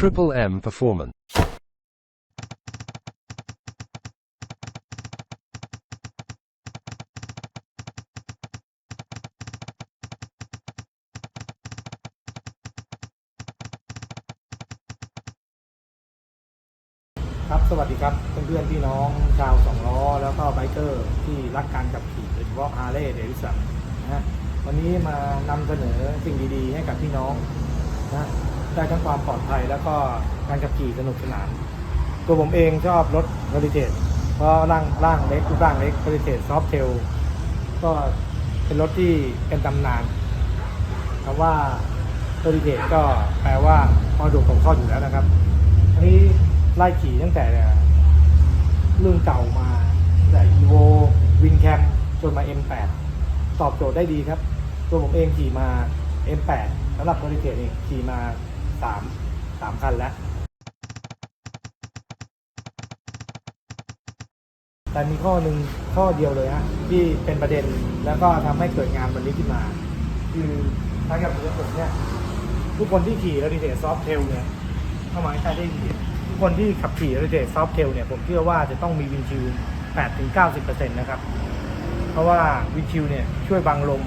Triple M Performance. ครับ สวัสดีครับ เพื่อนๆพี่น้องชาวสองล้อ แล้วก็ไบเกอร์ที่รักการขับขี่โดยเฉพาะฮาร์เลย์เดวิสันนะฮะวันนี้มานำเสนอสิ่งดีๆ ให้กับพี่น้องนะ ได้ทั้งความปลอดภัยแล้วก็การขับขี่สนุกสนาน ตัวผมเองชอบรถเ e อริเทสเพราะร่างร่างเล็กรูปร่างเล็กเ e อริเทสซอฟเทลก็เป็นรถที่เป็นตำนานคำว่าเ e อริเทสก็แปลว่าพอดูของข้ออยู่แล้วนะครับอันนี้ไล่ขี่ตั้งแต่รุ่นเก่ามาตั้งแต่ evo win cam จนมา m8 ตอบโจทย์ได้ดีครับ ตัวผมเองขี่มา m8 สำหรับ o r i t a t e เองขี่มา 3 3คันแล้วแต่มีข้อหนึ่งข้อเดียวเลยฮะที่เป็นประเด็นแล้วก็ทำให้เกิดงานวันนี้ขึ้นมา คือทางกับผมเนี่ยทุกคนที่ขี่ o r i t a t e soft tail เนี่ยเข้ามาใช้ได้ดีทุกคนที่ขับขี่ o r i t a t e soft tail เนี่ยผมเชื่อว่าจะต้องมีวินชิล8-90%นะครับ เพราะว่าวินชิลเนี่ยช่วยบังลม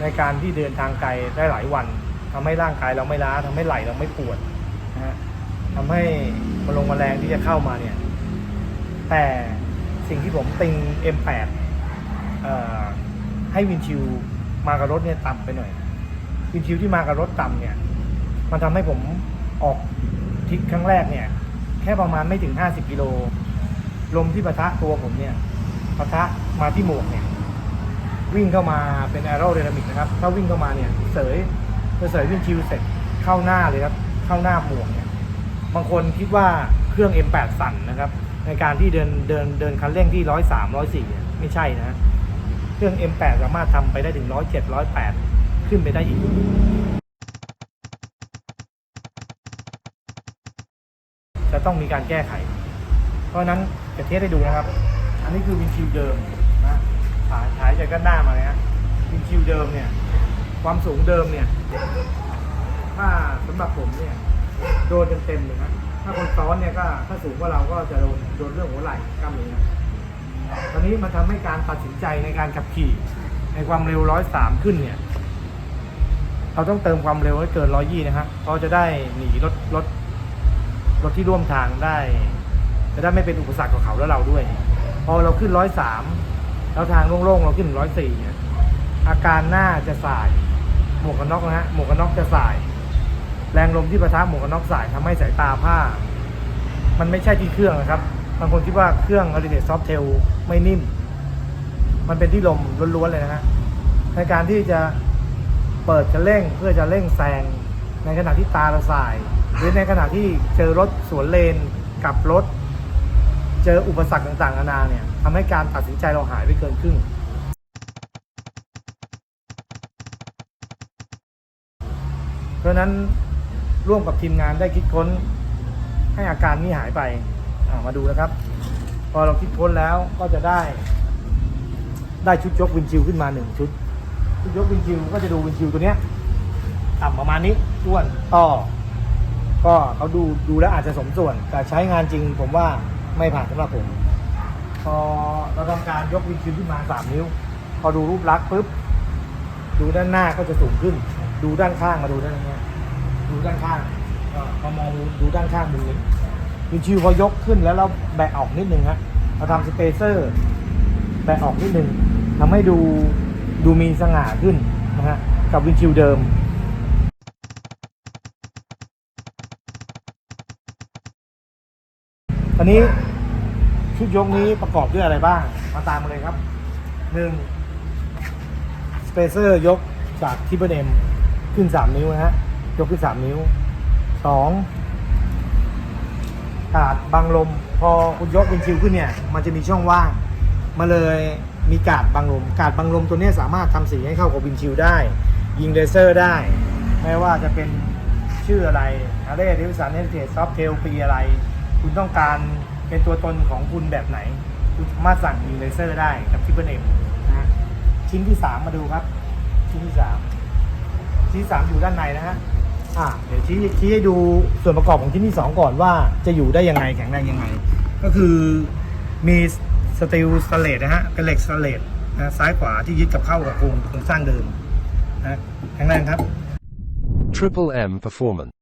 ในการที่เดินทางไกลได้หลายวัน ทำให้ร่างกายเราไม่ล้าทำให้ไหล่เราไม่ปวดนะฮะทำให้มลงแมลงที่จะเข้ามาเนี่ย แต่สิ่งที่ผมติง M8 เอ่อให้วินชิลมากับรถเนี่ยต่ำไปหน่อย วินชิลที่มากับรถต่ำเนี่ย มันทำให้ผมออกทริกครั้งแรกเนี่ย แค่ประมาณไม่ถึง 50 กิโล ลมที่ปะทะตัวผมเนี่ยปะทะมาที่หมวกเนี่ย วิ่งเข้ามาเป็นแอโร d y นามิกนะครับ ถ้าวิ่งเข้ามาเนี่ย เสย พอเสยวินชิลเสร็จเข้าหน้าเลยครับเข้าหน้าหมวกเนี่ยบางคนคิดว่าเครื่อง M8 สั่นนะครับ ในการที่เดินเดินเดินคันเร่งที่103 104เนี่ยไม่ใช่นะเครื่อง M8 สามารถทำไปได้ถึง107 108ขึ้นไปได้อีกจะต้องมีการแก้ไข เพราะนั้นจะเทสให้ดูนะครับ อันนี้คือวินชิลเดิมนะฉายฉายจากด้านหน้ามาเลยฮะวินชิลเดิมเนี่ย ความสูงเดิมเนี่ย ถ้าสำหรับผมเนี่ย โดนเต็มๆเลยนะถ้าคนซ้อนเนี่ยก็ถ้าสูงกว่าเราก็จะโดนโดนเรื่องหัวไหล่กล้ามเนื้อตอนนี้มันทำให้การตัดสินใจในการขับขี่ ในความเร็วร้อยสามขึ้นเนี่ย เราต้องเติมความเร็วให้เกินร้อยยี่นะฮะเพราะจะได้หนีรถรถรถที่ร่วมทางได้ จะได้ไม่เป็นอุปสรรคกับเขาและเราด้วย พอเราขึ้นร้อยสามแล้วทางโล่งๆเราขึ้นร้อยสี่เนี่ยอาการหน้าจะสาย หมวกกันน็อกนะฮะหมวกกันน็อกจะสาย แรงลมที่ประทะหมวกกันน็อกสายทำให้สายตาผ้า มันไม่ใช่ที่เครื่องนะครับบางคนคิดว่าเครื่องอริเดตซอฟเทลไม่นิ่ม มันเป็นที่ลมล้วนๆเลยนะฮะในการที่จะเปิดจะเร่งเพื่อจะเร่งแซงในขณะที่ตาเราสาย หรือในขณะที่เจอรถสวนเลนกับรถ เจออุปสรรคต่างๆนานาเนี่ยทำให้การตัดสินใจเราหายไปเกินครึ่ง เพราะนั้นร่วมกับทีมงานได้คิดค้น ให้อาการนี้หายไปามาดูนะครับ พอเราคิดค้นแล้วก็จะได้ ได้ชุดยกวินชิลขึ้นมาหนึ่งชุด ชุดยกวินชิลก็จะดูวินชิลตัวเนี้ยต่ำประมาณนี้อ้วนต่อ ก็เขาดูดูแล้วอาจจะสมส่วน แต่ใช้งานจริงผมว่าไม่ผ่านสำหรับผม พอเราทำการยกวินชิลขึ้นมาสามนิ้ว พอดูรูปลักษณ์ปุ๊บดูด้านหน้าก็จะสูงขึ้น ดูด้านข้างมาดูด้านนี้ดูด้านข้างก็มามองดูด้านข้างมือวินชิลพอยกขึ้นแล้วเราแบะออกนิดนึงฮะเราทำสเปเซอร์แบะออกนิดนึงทำให้ดูดูมีสง่าขึ้นนะฮะกับวินชิลเดิมตอนนี้ชุดยกนี้ประกอบด้วยอะไรบ้าง มาตามมาเลยครับหนึ่งสเปเซอร์ยกจากทิเปอร์เนม ขึ้น3นิ้วนะฮะ ยกขึ้น3นิ้ว2กาดบังลม พอคุณยกวินชิลขึ้นเนี่ย มันจะมีช่องว่าง มาเลยมีกาดบังลม กาดบังลมตัวนี้สามารถทำสีให้เข้ากับวินชิลได้ ยิงเลเซอร์ได้ ไม่ว่าจะเป็นชื่ออะไรอาร์เรดิวสันเฮเทสซอฟเทลปีอะไร คุณต้องการเป็นตัวตนของคุณแบบไหน คุณสามารถสั่งยิงเลเซอร์ได้กับทิปเปอร์เนมนะฮะชิ้นที่ 3 มาดูครับ ชิ้นที่ 3 ชิ้นที่3อยู่ด้านในนะฮะอ่าเดี๋ยวชี้ชี้ให้ดูส่วนประกอบของชิ้นที่สองก่อนว่าจะอยู่ได้ยังไงแข็งแรงยังไง ก็คือมีสตีลสเลตนะฮะเป็นเหล็กสเลตนะซ้ายขวาที่ยึดกับเข้ากับโครงโครงสร้างเดิมนะแข็งแรงครับ Triple M Performance